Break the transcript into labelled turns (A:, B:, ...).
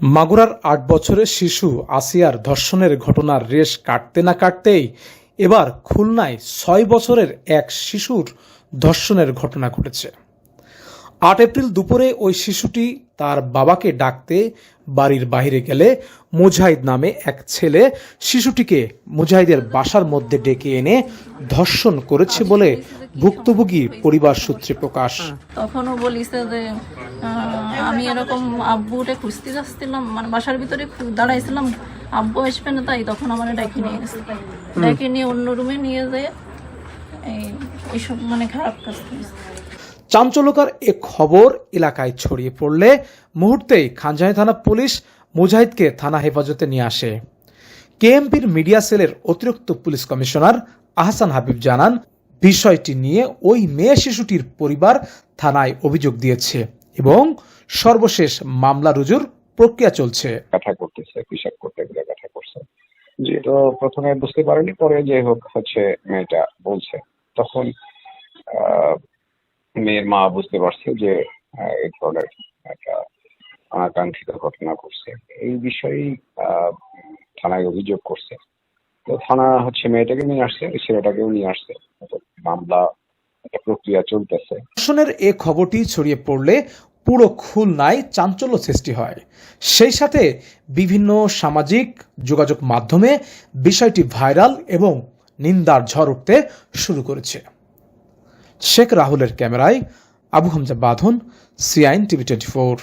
A: মাগুরার আট বছরের শিশু আসিয়ার ধর্ষণের ঘটনার রেশ কাটতে না কাটতেই এবার খুলনায় ছয় বছরের এক শিশুর ধর্ষণের ঘটনা ঘটেছে। আট এপ্রিল দুপুরে ওই শিশুটি তার বাবাকে ডাকতে বাড়ির বাইরে গেলে মুজাহিদ নামে এক ছেলে শিশুটিকে মুজাহিদের বাসার মধ্যে ডেকে এনে ধর্ষণ করেছে বলে ভুক্তভোগী পরিবার সূত্রে প্রকাশ।
B: তখনও বলিছে যে আমি এরকম আব্বু আব্বুরে খুঁজতে যাচ্ছিলাম মানে বাসার ভিতরে দাঁড়াইছিলাম আব্বু আসবে না তাই তখন আমার ডেকে নিয়ে গেছে। ডেকে নিয়ে অন্য রুমে নিয়ে যেয়ে এইসব মানে খারাপ কাজ
A: চাঞ্চল্যকর এ খবর এলাকায় ছড়িয়ে পড়লে মুহূর্তেই খানজানি থানা পুলিশ মুজাহিদকে থানা হেফাজতে নিয়ে আসে। কেএমপির মিডিয়া সেলের অতিরিক্ত পুলিশ কমিশনার আহসান হাবিব জানান, বিষয়টি নিয়ে ওই মেয়ে শিশুটির পরিবার থানায় অভিযোগ দিয়েছে এবং সর্বশেষ মামলা রুজুর প্রক্রিয়া চলছে।
C: কাঠা করতেছে পিসাব করতে গেলে কাঠা করছে। যে তো প্রথমে বুঝতে পারেনি, পরে যে হোক হচ্ছে মেয়েটা বলছে। তখন মেয়ের মা বুঝতে পারছে যে এই ধরনের একটা অনাকাঙ্ক্ষিত ঘটনা ঘটছে। এই বিষয়েই থানায় অভিযোগ করছে। তো থানা হচ্ছে মেয়েটাকে নিয়ে আসছে ছেলেটাকেও নিয়ে আসছে। মামলা প্রক্রিয়া চলতেছে।
A: ধর্ষণের এ খবরটি ছড়িয়ে পড়লে পুরো খুলনায় চাঞ্চল্য সৃষ্টি হয়। সেই সাথে বিভিন্ন সামাজিক যোগাযোগ মাধ্যমে বিষয়টি ভাইরাল এবং নিন্দার ঝড় উঠতে শুরু করেছে। শেখ রাহুলের ক্যামেরায় আবু হামজা বাঁধন সিআইন টিভি টোয়েন্টি ফোর।